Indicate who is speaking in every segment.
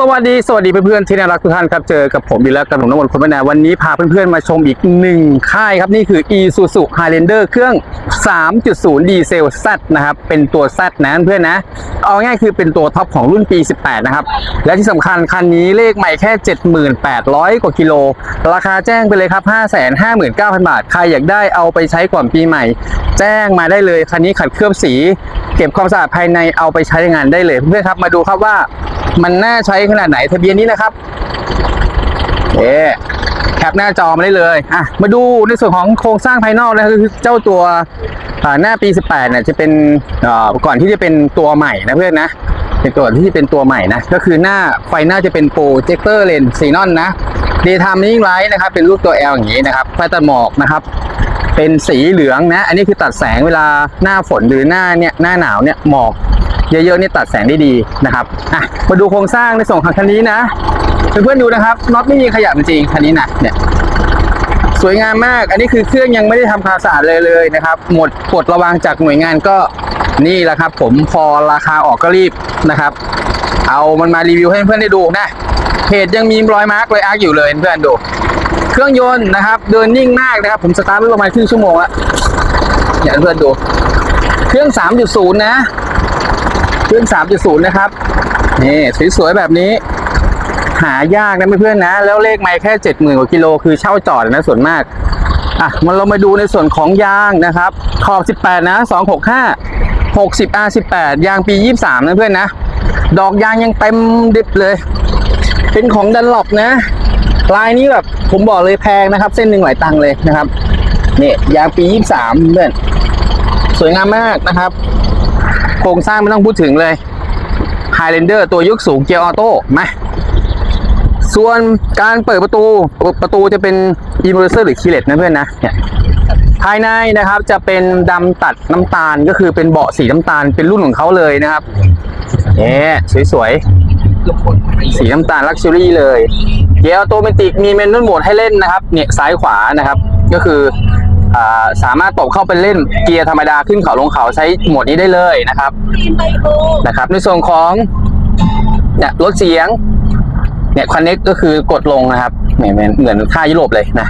Speaker 1: สวัสดี สวัสดีเพื่อนๆที่น่ารักทุกท่านครับ เจอกับผมอีกแล้วกับผมน้ำมนต์คนบ้านาวันนี้พาเพื่อนๆมาชมอีกหนึ่งค่ายครับ นี่คือ Isuzu Highlander เครื่อง 3.0 ดีเซล Z นะครับ เป็นตัว Z นะเพื่อนนะ เอาง่ายคือเป็นตัวท็อปของรุ่นปี 18 นะครับ และที่สำคัญคันนี้เลขใหม่แค่ 78,000 กว่ากิโล ราคาแจ้งไปเลยครับ 559,000 บาท ใครอยากได้เอาไปใช้ก่อนปีใหม่ แจ้งมาได้เลยคันนี้ขัดเคลือบสี เก็บความสะอาดภายในเอาไปใช้งานได้เลย เพื่อนครับมาดูครับว่า มันน่าใช้ขนาดไหนทะเบียนนี้นะครับเอ๊แคปหน้าจอมาได้เลยอะมาดูในส่วนของโครงสร้างภายนอกนะคือเจ้าตัวหน้าปี 18เนี่ยจะเป็นก่อนที่จะเป็นตัวใหม่นะเพื่อนนะเป็นตัวที่เป็นตัวใหม่นะก็คือหน้าไฟหน้าจะเป็นโปรเจคเตอร์เลนซีนอนนะเดย์ไทม์นิ่งไลท์นะครับเป็นรูปตัว L อย่างนี้นะครับไฟตัดหมอกนะครับเป็นสีเหลืองนะ อันนี้คือตัดแสงเวลาหน้าฝนหรือหน้าเนี่ยหน้าหนาวเนี่ยหมอก เยอะๆนี่ตัดแสงได้ดีนะครับอะมาดูโครงสร้างในส่วนของคันนี้นะเพื่อนๆดูนะครับน็อตไม่มีขยับจริงๆคันนี้นะเนี่ยสวยงามมาก อันนี้คือเครื่องยังไม่ได้ทำความสะอาดเลยเลยนะครับ หมดกฎระวังจากหน่วยงานก็นี่แหละครับ ผมพอราคาออกก็รีบนะครับ เอามันมารีวิวให้เพื่อนๆได้ดูนะเพจยังมีรอยมาร์กรอยอาร์คอยู่เลยเพื่อนๆดู เครื่องยนต์นะครับ เดินนิ่งมากนะครับ ผมสตาร์ทไว้ประมาณครึ่งชั่วโมงล้วเนี่ยเพื่อนๆดู เครื่อง 3.0 นะ เครื่อง 3.0 นะครับ นี่สวยๆแบบนี้ หายากนะเพื่อนๆนะ แล้วเลขไม่แค่ 70,000 กว่ากิโล คือเช่าจอดนะส่วนมาก อะ มันเรามาดูในส่วนของยางนะครับ ขอบ 18 นะ 265 60 R18 ยางปี 23 นะเพื่อนนะ ดอกยางยังเต็มดิบเลย เป็นของดันหลบนะ ลายนี้แบบผมบอกเลยแพงนะครับ เส้นหนึ่งหลายตังค์เลยนะครับนี่ยางปี 23 เพื่อน สวยงามมากนะครับ ครงสร้างไม่ต้องพูดถึงเลย Highlander ตัวยกสูงเกียร์ออโต้มาส่วนการเปิดประตูประตูจะเป็น i m m e r s o r หรือ keyless นะเพื่อนนะเนี่ยภายในนะครับจะเป็นดำตัดน้ำตาลก็คือเป็นเบาะสีน้ำตาลเป็นรุ่นของเขาเลยนะครับเนี่ยสวยๆ สีน้ำตาลลักชัวรี่เลย เกียร์ออโตเมติกมีเมนนวลโหมดให้เล่นนะครับ เนี่ยซ้ายขวานะครับ ก็คือ สามารถตบเข้าไปเล่นเกียร์ธรรมดาขึ้นเขาลงเขาใช้โหมดนี้ได้เลยนะครับนะครับ ในส่วนของเนี่ยลดเสียงเนี่ยคอนเน็กก็คือกดลงนะครับเหมือนเหมือนค่ายุโรปเลยนะ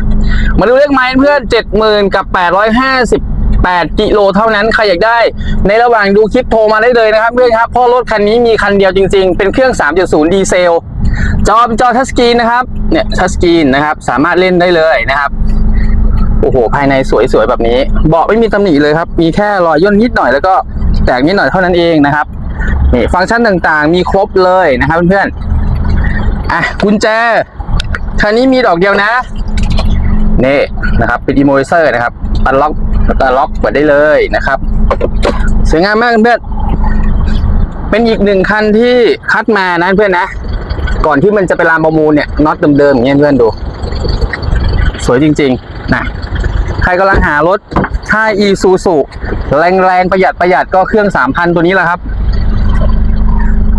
Speaker 1: มาดูเลขไม้เพื่อนเจ็ดหมื่นกับแปดร้อยห้าสิบแปดกิโลเท่านั้นใครอยากได้ ในระหว่างดูคลิปโทรมาได้เลยนะครับเพื่อนครับพราะรถคันนี้มีคันเดียวจริงๆ เป็นเครื่อง 3.0 ดีเซล จอเป็นจอทัชสกรีนนะครับเนี่ยทัชสกรีนนะครับ สามารถเล่นได้เลยนะครับ อ้โหภายในสวยๆแบบนี้เบาะไม่มีตำหนิเลยครับ มีแค่รอยย่นนิดหน่อยแล้วก็แตกนิดหน่อยเท่านั้นเองนะครับนี่ฟังก์ชันต่างๆ มีครบเลยนะครับเพื่อนๆอะกุญแจคันนี้มีดอกเดียวนะนี่นะครับเป็นอิโมเซอร์นะครับอันล็อกอันล็อกเปิดได้เลยนะครับสวยงามมากเพื่อนเป็นอีกหนึ่งคันที่คัดมานะเพื่อนนะ ก่อนที่มันจะไปรามประมูลเนี่ยน็อตเดิมๆอย่างเงี้ยเพื่อนดู สวยจริง ๆ นะ ครกำลังหารถค่ายอีซูซูแรงแรงประหยัดประหยัดก็เครื่อง3,000ตัวนี้แหละครับ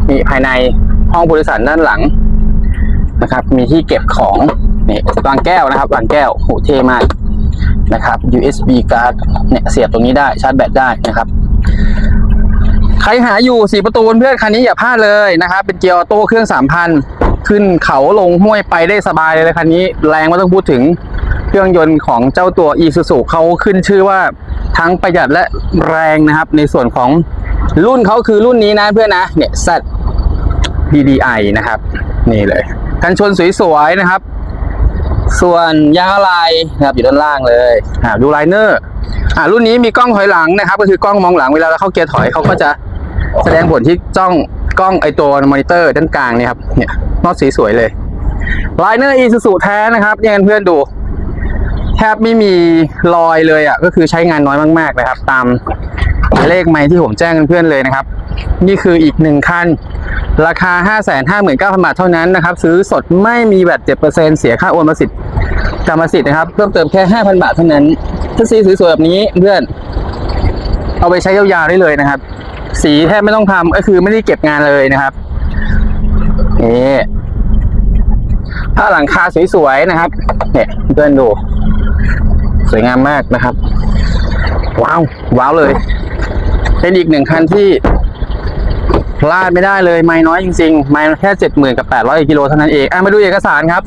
Speaker 1: นี่ภายในห้องบริษัทด้านหลังนะครับ มีที่เก็บของนี่วางแก้วนะครับวางแก้วโหเท่มากนะครับ USB card เนี่ยเสียบตรงนี้ได้ชาร์จแบตได้นะครับ ใครหาอยู่สีประตูเพื่อนคันนี้อย่าพลาดเลยนะครับ เป็นเกียร์ออโต้เครื่อง3,000ขึ้นเขาลงห้วยไปได้สบายเลยคันนี้ แรงไม่ต้องพูดถึง เครื่องยนต์ของเจ้าตัว e s u s u เขาขึ้นชื่อว่าทั้งประหยัดและแรงนะครับ ในส่วนของรุ่นเขาคือรุ่นนี้นะเพื่อนนะเนี่ย Z DDI นะครับ นี่เลย กันชนสวยๆนะครับ ส่วนยางอะไหล่นะครับอยู่ด้านล่างเลยอ่าดูไลเนอร์อ่ารุ่นนี้มีกล้องถอยหลังนะครับ ก็คือกล้องมองหลังเวลาเราเข้าเกียร์ถอยเขาก็จะแสดงผลที่จ้องกล้องไอตัวมอนิเตอร์ด้านกลางเนี่ยครับเนี่ยนอตสีสวยเลยไลเนอร์อีซูซูแท้นะครับยังไงเพื่อนดู แทบไม่มีรอยเลยอะก็คือใช้งานน้อยมากๆนะครับ ตามเลขไม้ที่ผมแจ้งเพื่อนๆเลยนะครับ นี่คืออีกหนึ่งคัน ราคา 559,000 บาทเท่านั้นนะครับ ซื้อสดไม่มีแบต7%เสียค่าโอนมาสิทธิ์กรรมสิทธิ์นะครับเพิ่มเติมแค่ 5,000 บาทเท่านั้น ถ้าสีสวยๆแบบนี้เพื่อน เอาไปใช้ยาวๆได้เลยนะครับ สีแทบไม่ต้องทำก็คือไม่ได้เก็บงานเลยนะครับนี่ผ้าหลังคาสวยๆนะครับ เนี่ยเพื่อนดู สวยงามมากนะครับ ว้าวว้าวเลย เป็นอีกหนึ่งคันที่พลาดไม่ได้เลยไม่น้อยจริงๆ ไม่แค่70,000กับ800กิโลเท่านั้นเองอะมาดูเอกสารครับ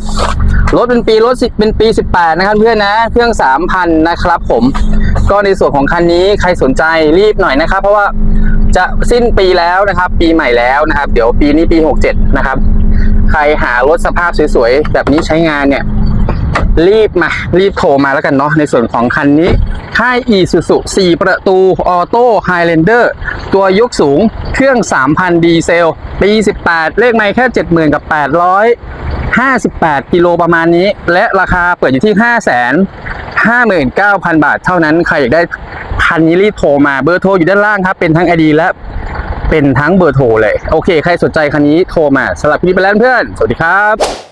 Speaker 1: รถเป็นปีรถเป็นปี 18 นะครับเพื่อนนะ เครื่อง 3,000 นะครับผม ก็ในส่วนของคันนี้ใครสนใจรีบหน่อยนะครับ เพราะว่าจะสิ้นปีแล้วนะครับ ปีใหม่แล้วนะครับ เดี๋ยวปีนี้ปี 67 นะครับ ใครหารถสภาพสวยๆ แบบนี้ใช้งานเนี่ย รีบมา รีบโทรมาแล้วกันเนาะในส่วนของคันนี้ค่าย Isuzu 4 ประตูออโต้ Highlander ตัวยกสูงเครื่อง 3,000 ดีเซล ปี 18 เลขไม่แค่ 70,000 กับ858 กิโลประมาณนี้ และราคาเปิดอยู่ที่ 559,000 บาทเท่านั้น ใครอยากได้คันนี้รีบโทรมาเบอร์โทรอยู่ด้านล่างครับ เป็นทั้ง ID และเป็นทั้งเบอร์โทรเลย โอเค ใครสนใจคันนี้โทรมาสำหรับคลิปไปแล้วเพื่อน สวัสดีครับ